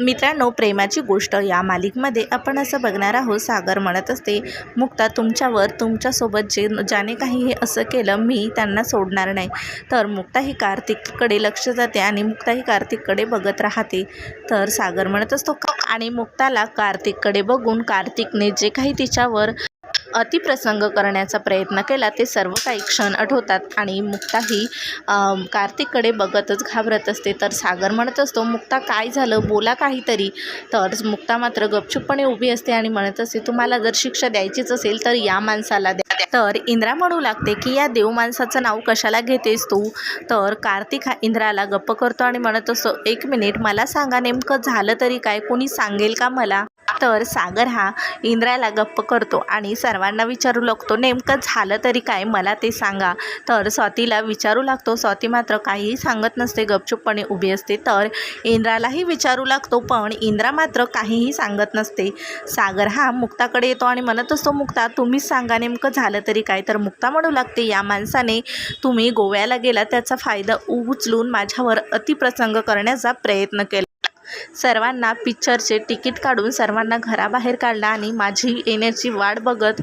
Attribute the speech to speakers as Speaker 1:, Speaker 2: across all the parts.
Speaker 1: मित्रांनो प्रेमाची गोष्ट या मालिकमध्ये आपण असं बघणार आहोत सागर म्हणत असते मुक्ता तुमच्यावर तुमच्यासोबत जे ज्याने काही हे असं केलं मी त्यांना सोडणार नाही तर मुक्ता ही कार्तिककडे लक्ष जाते आणि मुक्ता ही कार्तिककडे बघत राहते तर सागर म्हणत असतो "का?" आणि मुक्ताला कार्तिककडे बघून कार्तिकने जे काही तिच्यावर अतिप्रसंग करण्याचा प्रयत्न केला ते सर्व काही क्षण आठवतात. आणि मुक्ता ही कार्तिककडे बघतच घाबरत असते. तर सागर म्हणत असतो मुक्ता काय झालं? बोला काहीतरी. तर मुक्ता मात्र गपचूपपणे उभी असते आणि म्हणत असते तुम्हाला जर शिक्षा द्यायचीच असेल तर या माणसाला द्या. तर इंद्रा म्हणू लागते की या देव माणसाचं नाव कशाला घेतेस तू? तर कार्तिक हा इंद्राला गप्प करतो आणि म्हणत असतो एक मिनिट मला सांगा नेमकं झालं तरी काय? कोणी सांगेल का मला? तर सागर हा इंद्राला गप्प करतो आणि सर्वांना विचारू लागतो नेमकं झालं तरी काय? मला ते सांगा. तर स्वातीला विचारू लागतो स्वाती मात्र काहीही सांगत नसते गपचूपपणे उभी असते. तर इंद्रालाही विचारू लागतो पण इंद्रा मात्र काहीही सांगत नसते. सागर हा मुक्ताकडे येतो आणि म्हणत असतो मुक्ता तुम्हीच सांगा नेमकं झालं तरी काय? तर मुक्ता म्हणू लागते या माणसाने तुम्ही गोव्याला गेला त्याचा फायदा उचलून माझ्यावर अतिप्रसंग करण्याचा प्रयत्न केला. सर्वांना पिक्चरचे तिकीट काढून सर्वांना घराबाहेर काढला आणि माझी येण्याची वाट बघत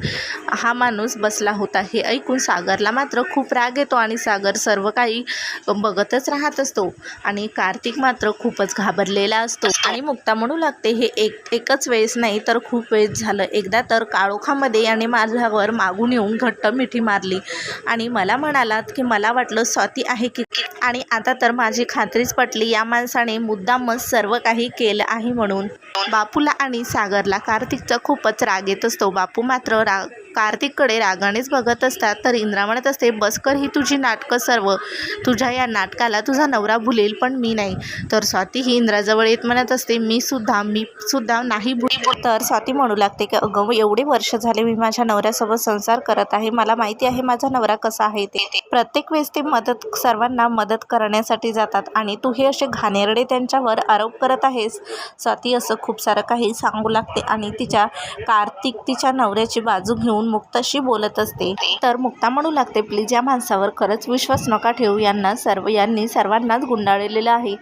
Speaker 1: हा माणूस बसला होता. हे ऐकून सागरला मात्र खूप राग येतो आणि सागर सर्व काही बघतच राहत असतो आणि कार्तिक मात्र खूपच घाबरलेला असतो. आणि मुक्ता म्हणू लागते हे एक एकच वेळेस नाही तर खूप वेळेस झालं. एकदा तर काळोखामध्ये याने माझ्यावर मागून येऊन घट्ट मिठी मारली आणि मला म्हणालात की मला वाटलं स्वाती आहे की आणि आता तर माझी खात्रीच पटली. या माणसाने मुद्दामच सर्व काही केलं आहे म्हणून. बापूला आणि सागरला कार्तिकचा खूपच राग येत असतो. बापू मात्र राग कार्तिककडे रागानेच बघत असतात. तर इंद्रा म्हणत असते बसकर ही तुझी नाटकं सर्व. तुझ्या या नाटकाला तुझा नवरा भुलेल पण मी नाही. तर स्वाती ही इंद्राजवळ येत म्हणत असते मी सुद्धा मी सुद्धा नाही भुल. तर स्वाती म्हणू लागते की अगं एवढे वर्ष झाले मी माझ्या नवऱ्यासोबत संसार करत आहे. मला माहिती आहे माझा नवरा कसा आहे ते. प्रत्येक वेळेस ते मदत सर्वांना मदत करण्यासाठी जातात आणि तू हे असे घाणेरडे त्यांच्यावर आरोप करत आहेस. स्वाती असं खूप सारं काही सांगू लागते आणि तिच्या कार्तिक तिच्या नवऱ्याची बाजू घेऊन मुक्ताशी बोलत असते. तर मुक्ता म्हणू लागते प्लीज या माणसावर खरंच विश्वास नका ठेवू. यांना सर्व यांनी सर्वांनाच गुंडाळलेलं आहे.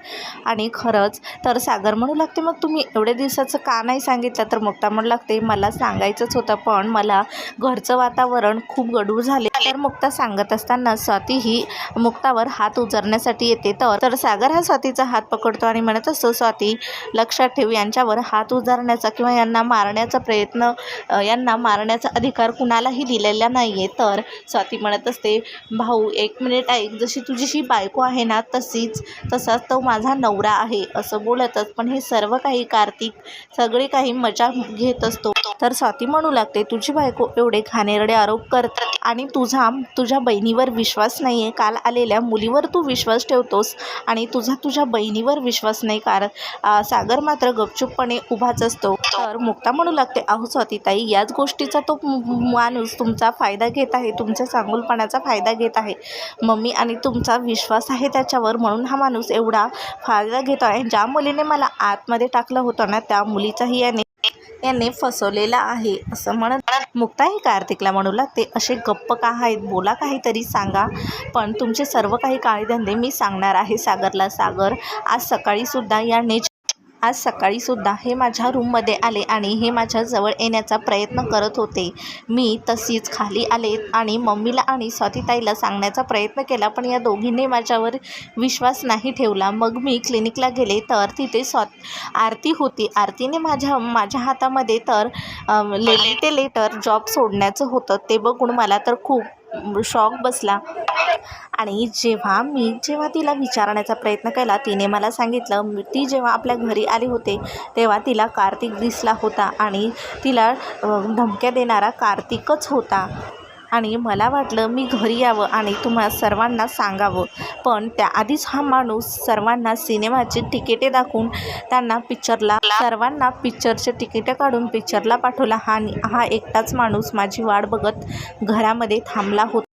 Speaker 1: आणि खरंच तर सागर म्हणू लागते मग तुम्ही एवढ्या दिवसाचं का नाही सांगितलं? तर मुक्ता म्हणू लागते मला सांगायचंच होतं पण मला घरचं वातावरण खूप गडूळ झाले. तर मुक्ता सांगत असताना स्वाती ही मुक्तावर हात उचरण्यासाठी येते. तर तर सागर हा स्वातीचा हात पकडतो आणि म्हणत असतो स्वाती लक्षात ठेव यांच्यावर हात उजारण्याचा किंवा यांना मारण्याचा प्रयत्न यांना मारण्याचा अधिकार कुणालाही दिलेला नाही आहे तर स्वाती म्हणत असते भाऊ एक मिनिट ऐक जशी तुझीशी बायको आहे ना तशीच तसाच तो माझा नवरा आहे असं बोलतच पण हे सर्व काही कार्तिक सगळे काही मजा घेत असतो. तर स्वाती म्हणू लागते तुझी बायको एवढे घाणेरडे आरोप करतात आणि तुझा तुझ्या बहिणीवर विश्वास नाही आहे काल आलेल्या मुलीवर तू विश्वास ठेवतोस आणि तुझा तुझ्या बहिणीवर विश्वास नाही. कारण सागर मात्र गपचूपपणे उभाच असतो. तर मुक्ता म्हणू लागते अहो स्वातीताई याच गोष्टीचा तो माणूस तुमचा फायदा घेत आहे तुमच्या चांगुलपणाचा फायदा घेत आहे. मम्मी आणि तुमचा विश्वास आहे त्याच्यावर म्हणून हा माणूस एवढा फायदा घेतो आहे. ज्या मुलीने मला आतमध्ये टाकलं होतं ना त्या मुलीचाही याने याने फसवलेला आहे असं म्हणत मुक्ताही कार्तिकला म्हणू लागते असे गप्प का आहेत? बोला काहीतरी सांगा. पण तुमचे सर्व काही काळेधंदे मी सांगणार आहे सागरला. सागर आज सकाळीसुद्धा याने आज सकाळीसुद्धा हे माझ्या रूममध्ये आले आणि हे माझ्याजवळ येण्याचा प्रयत्न करत होते. मी तशीच खाली आले आणि मम्मीला आणि स्वातीताईला सांगण्याचा प्रयत्न केला पण या दोघींनी माझ्यावर विश्वास नाही ठेवला. मग मी क्लिनिकला गेले तर तिथे स्वा आरती होती. आरतीने माझ्या माझ्या हातामध्ये तर लेटर ते लेटर जॉब सोडण्याचं होतं. ते बघून मला तर खूप शॉक बसला. आणि जेव्हा मी जेव्हा तिला विचारण्याचा प्रयत्न केला तिने मला सांगितलं मी- ती जेव्हा आपल्या घरी आली होते तेव्हा तिला कार्तिक दिसला होता आणि तिला धमक्या देणारा कार्तिकच होता. आणि मला वाटलं मी घरी यावं आणि तुम्हा सर्वांना सांगावं. पण त्याआधीच हा माणूस सर्वांना सिनेमाची तिकिटे दाखवून त्यांना पिक्चरला सर्वांना पिक्चरचे तिकिटे काढून पिक्चरला पाठवला हा आणि हा एकटाच माणूस माझी वाट बघत घरामध्ये थांबला होता.